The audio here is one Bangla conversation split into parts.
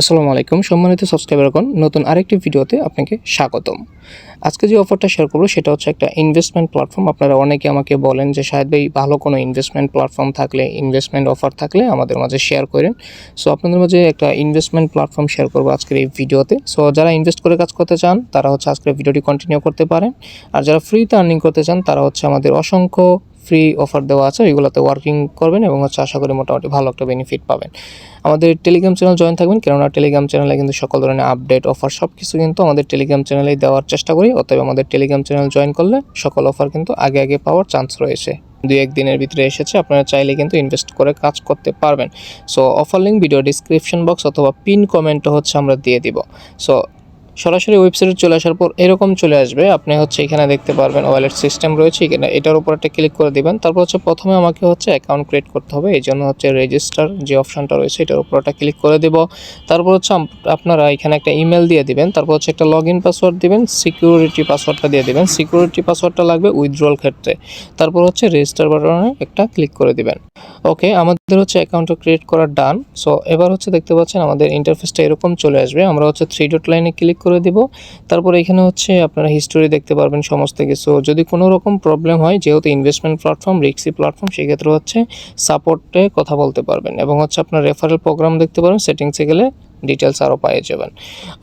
আসসালামু আলাইকুম। সম্মানিত সাবস্ক্রাইবারগণ, নতুন আরেকটি ভিডিওতে আপনাকে স্বাগতম। আজকে যে অফারটা শেয়ার করব, সেটা হচ্ছে একটা ইনভেস্টমেন্ট প্ল্যাটফর্ম আপনারা অনেকে আমাকে বলেন যে, শাহেদ ভাই, ভালো কোনো ইনভেস্টমেন্ট প্ল্যাটফর্ম থাকলে ইনভেস্টমেন্ট অফার থাকলে আমাদের মাঝে শেয়ার করেন। সো আপনাদের মাঝে একটা ইনভেস্টমেন্ট প্ল্যাটফর্ম শেয়ার করব আজকের এই ভিডিওতে। সো যারা ইনভেস্ট করে কাজ করতে চান, তারা হচ্ছে আজকের ভিডিওটি কন্টিনিউ করতে পারেন। আর যারা ফ্রিতে আর্নিং করতে চান, তারা হচ্ছে আমাদের অসংখ্য ফ্রি অফার দেওয়া আছে, ওইগুলোতে ওয়ার্কিং করবেন এবং হচ্ছে আশা করি মোটামুটি ভালো একটা বেনিফিট পাবেন। আমাদের টেলিগ্রাম চ্যানেল জয়েন থাকবেন, কেননা টেলিগ্রাম চ্যানেলে কিন্তু সকল ধরনের আপডেট অফার সব কিছু কিন্তু আমাদের টেলিগ্রাম চ্যানেলেই দেওয়ার চেষ্টা করি, অতএব আমাদের টেলিগ্রাম চ্যানেল জয়েন করলে সকল অফার কিন্তু আগে আগে পাওয়ার চান্স রয়েছে। দুই এক দিনের ভিতরে এসেছে, আপনারা চাইলে কিন্তু ইনভেস্ট করে কাজ করতে পারবেন। So offer link video description box অথবা পিন কমেন্টও হচ্ছে আমরা দিয়ে দিব। সো সরাসরি ওয়েবসাইটে চলে আসার পর এরকম চলে আসবে। আপনি হচ্ছে এখানে দেখতে পারবেন ওয়ালেট সিস্টেম রয়েছে। এখানে এটার উপর একটা ক্লিক করে দিবেন। তারপর হচ্ছে প্রথমে আমাকে হচ্ছে অ্যাকাউন্ট ক্রিয়েট করতে হবে। এই জন্য হচ্ছে রেজিস্টার যে অপশনটা রয়েছে, এটার উপর একটা ক্লিক করে দেব। তারপর হচ্ছে আপনারা এখানে একটা ইমেল দিয়ে দিবেন। তারপর হচ্ছে একটা লগ ইন পাসওয়ার্ড দিবেন। সিকিউরিটি পাসওয়ার্ডটা দিয়ে দিবেন। সিকিউরিটি পাসওয়ার্ডটা লাগবে উইথড্রল ক্ষেত্রে। তারপর হচ্ছে রেজিস্টার বাটনে একটা ক্লিক করে দিবেন। ওকে আমাদের হচ্ছে অ্যাকাউন্টটা ক্রিয়েট করা ডান সো এবার হচ্ছে দেখতে পাচ্ছেন আমাদের ইন্টারফেসটা এরকম চলে আসবে। আমরা হচ্ছে থ্রি ডট লাইনে ক্লিক করে দিব। তারপর এখানে হচ্ছে আপনারা হিস্টোরি দেখতে পারবেন সমস্ত কিছু। যদি কোনো রকম প্রবলেম হয়, যেহেতু ইনভেস্টমেন্ট প্ল্যাটফর্ম রিক্সি প্ল্যাটফর্ম সেক্ষেত্রে হচ্ছে সাপোর্টে কথা বলতে পারবেন। এবং হচ্ছে আপনার রেফারেল প্রোগ্রাম দেখতে পারবেন সেটিংসে গেলে ডিটেলস আরও পেয়ে যাবেন।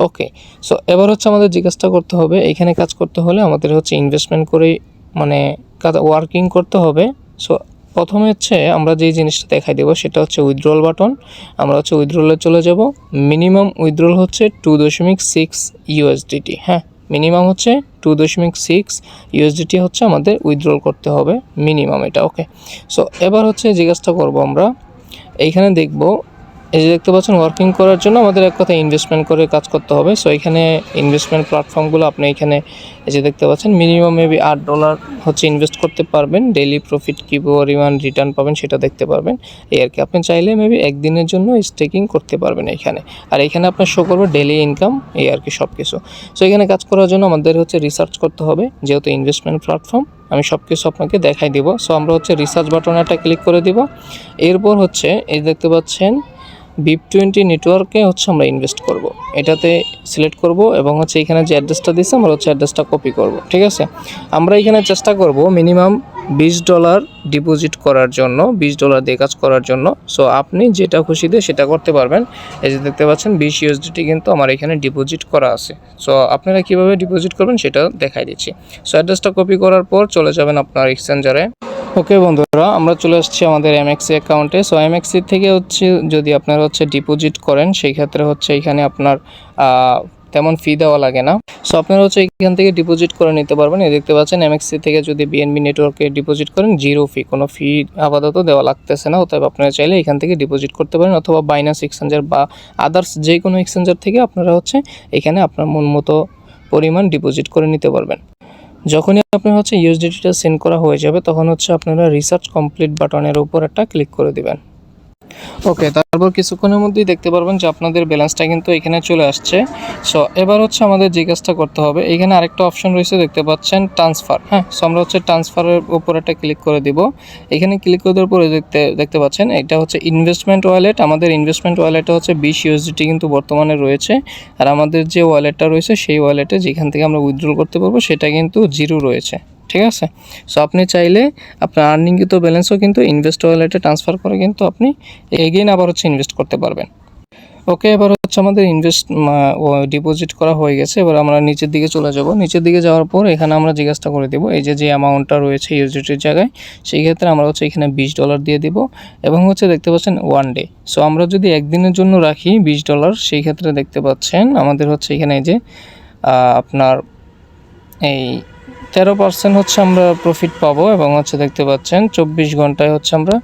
ওকে সো এবার হচ্ছে আমাদের জিজ্ঞাসা করতে হবে, এখানে কাজ করতে হলে আমাদের হচ্ছে ইনভেস্টমেন্ট করে মানে ওয়ার্কিং করতে হবে। সো প্রথমে হচ্ছে আমরা যে জিনিসটা দেখাই দেবো, সেটা হচ্ছে উইথড্রল বাটন আমরা হচ্ছে উইথড্রলে চলে যাব। মিনিমাম উইথড্রল হচ্ছে টু দশমিক সিক্স ইউএসডিটি হ্যাঁ? মিনিমাম হচ্ছে টু দশমিক সিক্স ইউএসডিটি হচ্ছে আমাদের উইথড্রল করতে হবে মিনিমাম এটা ওকে সো এবার হচ্ছে জিজ্ঞাসা করব আমরা, এইখানে দেখব এই যে দেখতে পাচ্ছেন ওয়ার্কিং করার জন্য আমাদের এক কথা ইনভেস্টমেন্ট করে কাজ করতে হবে। সো এখানে ইনভেস্টমেন্ট প্ল্যাটফর্মগুলো আপনি এখানে এই যে দেখতে পাচ্ছেন মিনিমাম মেবি আট ডলার হচ্ছে ইনভেস্ট করতে পারবেন। ডেইলি প্রফিট কী পরিমাণ রিটার্ন পাবেন সেটা দেখতে পারবেন। এই আর কি, আপনি চাইলে মেবি একদিনের জন্য স্টেকিং করতে পারবেন এখানে। আর এখানে আপনার শো করবে ডেলি ইনকাম এই আর কি সব কিছু সো এখানে কাজ করার জন্য আমাদের হচ্ছে রিসার্চ করতে হবে। যেহেতু ইনভেস্টমেন্ট প্ল্যাটফর্ম আমি সব কিছু আপনাকে দেখাই দিব। সো আমরা হচ্ছে রিসার্চ বাটনে একটা ক্লিক করে দিব। এরপর হচ্ছে এই দেখতে পাচ্ছেন বিপ টোয়েন্টি নেটওয়ার্কে হচ্ছে আমরা ইনভেস্ট করব। এটাতে সিলেক্ট করব এবং হচ্ছে এখানে যে অ্যাড্রেসটা দিচ্ছে আমরা হচ্ছে অ্যাড্রেসটা কপি করব, ঠিক আছে? আমরা এখানে চেষ্টা করব মিনিমাম বিশ ডলার ডিপোজিট করার জন্য, বিশ ডলার দিয়ে কাজ করার জন্য। সো আপনি যেটা খুশি দিয়ে সেটা করতে পারবেন। এই যে দেখতে পাচ্ছেন, বিশ ইউএসডিটি কিন্তু আমার এখানে ডিপোজিট করা আছে। সো আপনারা কীভাবে ডিপোজিট করবেন সেটা দেখাই দিচ্ছি। সো অ্যাড্রেসটা কপি করার পর চলে যাবেন আপনার এক্সচেঞ্জারে ওকে বন্ধুরা, আমরা চলে আসছি আমাদের এমএক্সি অ্যাকাউন্টে সো এমএক্সি থেকে হচ্ছে যদি আপনারা হচ্ছে ডিপোজিট করেন, সেই ক্ষেত্রে হচ্ছে এখানে আপনার তেমন ফি দেওয়া লাগে না। সো আপনারা হচ্ছে এখান থেকে ডিপোজিট করে নিতে পারবেন। এই দেখতে পাচ্ছেন এমএক্সি থেকে যদি বিএনবি নেটওয়ার্কে ডিপোজিট করেন জিরো ফি কোনো ফি আপাতত দেওয়া লাগতেছে না। অতএব আপনারা চাইলে এখান থেকে ডিপোজিট করতে পারেন, অথবা বাইনাস এক্সচেঞ্জার বা আদার্স যে কোনো এক্সচেঞ্জার থেকে আপনারা হচ্ছে এখানে আপনার মন মতো পরিমাণ ডিপোজিট করে নিতে পারবেন। যখনই আপনার হচ্ছে ইউএসডিটিটা সেন্ড করা হয়ে যাবে, তখন হচ্ছে আপনারা রিসার্চ কমপ্লিট বাটনের উপর একটা ক্লিক করে দিবেন। ওকে, তারপর কিছুক্ষণের মধ্যেই দেখতে পারবেন যে আপনাদের ব্যালেন্সটা কিন্তু এখানে চলে আসছে। সো এবার হচ্ছে আমাদের যে কাজটা করতে হবে, এখানে আরেকটা অপশন রয়েছে, দেখতে পাচ্ছেন ট্রান্সফার হ্যাঁ? সো আমরা হচ্ছে ট্রান্সফারের উপর একটা ক্লিক করে দিব। এখানে ক্লিক করে দেওয়ার পরে দেখতে দেখতে পাচ্ছেন, এটা হচ্ছে ইনভেস্টমেন্ট ওয়ালেট আমাদের ইনভেস্টমেন্ট ওয়ালেটে হচ্ছে বিশ ইউএসডিটি কিন্তু বর্তমানে রয়েছে। আর আমাদের যে ওয়ালেটটা রয়েছে, সেই ওয়ালেটে যেখান থেকে আমরা উইথড্রল করতে পারব, সেটা কিন্তু জিরো রয়েছে। ঠিক আছে? সো আপনি চাইলে আপনার আর্নিংকৃত ব্যালেন্সও কিন্তু ইনভেস্ট ওয়ালেটে ট্রান্সফার করে কিন্তু আপনি এগেইন আবার হচ্ছে ইনভেস্ট করতে পারবেন। ওকে এবার হচ্ছে আমাদের ইনভেস্ট ডিপোজিট করা হয়ে গেছে। এবার আমরা নিচের দিকে চলে যাব। নিচের দিকে যাওয়ার পর এখানে আমরা জিজ্ঞাসা করে দেবো, এই যে যে অ্যামাউন্টটা রয়েছে ইউজিটির জায়গায়, সেই ক্ষেত্রে আমরা হচ্ছে এখানে বিশ ডলার দিয়ে দিব এবং হচ্ছে দেখতে পাচ্ছেন ওয়ান ডে সো আমরা যদি একদিনের জন্য রাখি বিশ ডলার সেই ক্ষেত্রে দেখতে পাচ্ছেন আমাদের হচ্ছে এখানে যে আপনার এই তেরো পার্সেন্ট হচ্ছে আমরা প্রফিট পাবো এবং হচ্ছে দেখতে পাচ্ছেন চব্বিশ ঘন্টায় হচ্ছে আমরা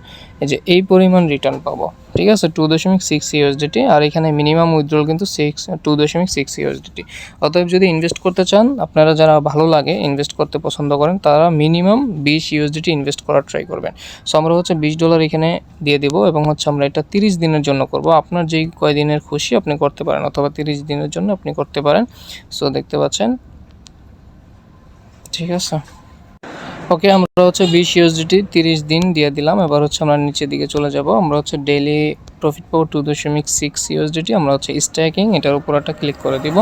এই যে এই পরিমাণ রিটার্ন পাবো। ঠিক আছে? টু দশমিক সিক্স ইউএসডিটি আর এখানে মিনিমাম উইথড্রল কিন্তু সিক্স টু দশমিক সিক্স ইউএসডিটি অতএব যদি ইনভেস্ট করতে চান, আপনারা যারা ভালো লাগে ইনভেস্ট করতে পছন্দ করেন, তারা মিনিমাম বিশ ইউএসডিটি ইনভেস্ট করার ট্রাই করবেন। সো আমরা হচ্ছে বিশ ডলার এখানে দিয়ে দেবো এবং হচ্ছে আমরা এটা তিরিশ দিনের জন্য করব। আপনার যেই কয়দিনের খুশি আপনি করতে পারেন, অথবা তিরিশ দিনের জন্য আপনি করতে পারেন। সো দেখতে পাচ্ছেন ঠিক আছে? ওকে আমরা হচ্ছে বিশ ইউএসডিটি তিরিশ দিন দিয়ে দিলাম। এবার হচ্ছে আমরা নিচের দিকে চলে যাব। আমরা হচ্ছে ডেইলি প্রফিট পাবো টু দশমিক সিক্স ইউএসডিটি আমরা হচ্ছে স্ট্যাকিং এটার উপর একটা ক্লিক করে দিব।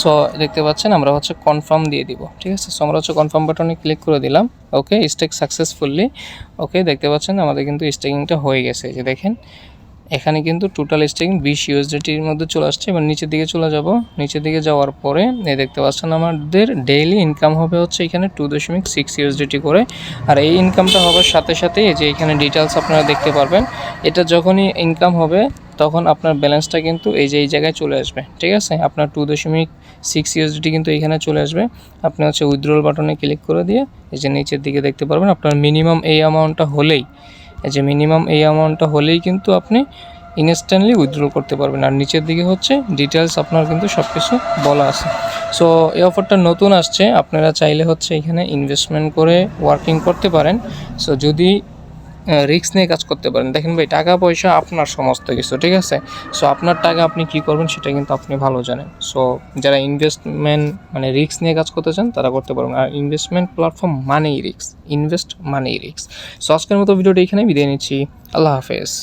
সো দেখতে পাচ্ছেন, আমরা হচ্ছে কনফার্ম দিয়ে দিব। ঠিক আছে? সো আমরা হচ্ছে কনফার্ম বাটনে ক্লিক করে দিলাম। ওকে স্টেক সাকসেসফুলি ওকে দেখতে পাচ্ছেন, আমাদের কিন্তু স্টেকিংটা হয়ে গেছে। যে দেখেন এখানে কিন্তু টোটাল স্টেকিং বিশ ইউএসডিটির মধ্যে চলে আসছে। এবার নিচের দিকে চলে যাব। নিচের দিকে যাওয়ার পরে এই দেখতে পাচ্ছেন আমাদের ডেইলি ইনকাম হবে হচ্ছে এখানে টু দশমিক সিক্স ইউএসডিটি করে। আর এই ইনকামটা হওয়ার সাথে সাথে এই যে এখানে ডিটেলস আপনারা দেখতে পারবেন, এটা যখনই ইনকাম হবে তখন আপনার ব্যালেন্সটা কিন্তু এই যে এই জায়গায় চলে আসবে। ঠিক আছে? আপনার টু দশমিক সিক্স ইউএসডিটি কিন্তু এখানে চলে আসবে। আপনি হচ্ছে উইথড্রল বাটনে ক্লিক করে দিয়ে এই যে নিচের দিকে দেখতে পারবেন, আপনার মিনিমাম এই অ্যামাউন্টটা হলেই এই যে মিনিমাম এই অ্যামাউন্টটা হলেই কিন্তু আপনি ইনস্ট্যান্টলি উইথড্র করতে পারবেন। আর নিচের দিকে হচ্ছে ডিটেলস আপনার কিন্তু সব কিছু বলা আছে। সো এই অফারটা নতুন আসছে। আপনারা চাইলে হচ্ছে এখানে ইনভেস্টমেন্ট করে ওয়ার্কিং করতে পারেন। সো যদি রিস্ক নিয়ে কাজ করতে পারেন। দেখেন ভাই, টাকা পয়সা আপনার সমস্ত কিছু, ঠিক আছে? সো আপনার টাকা আপনি কি করবেন সেটা কিন্তু আপনি ভালো জানেন। সো যারা ইনভেস্টমেন্ট মানে রিস্ক নিয়ে কাজ করতে চান, তারা করতে পারবেন। আর ইনভেস্টমেন্ট প্ল্যাটফর্ম মানেই রিস্ক ইনভেস্ট মানেই রিস্ক সো আজকের মতো ভিডিওটা এখানে বিদায় নিচ্ছি। আল্লাহ হাফেজ।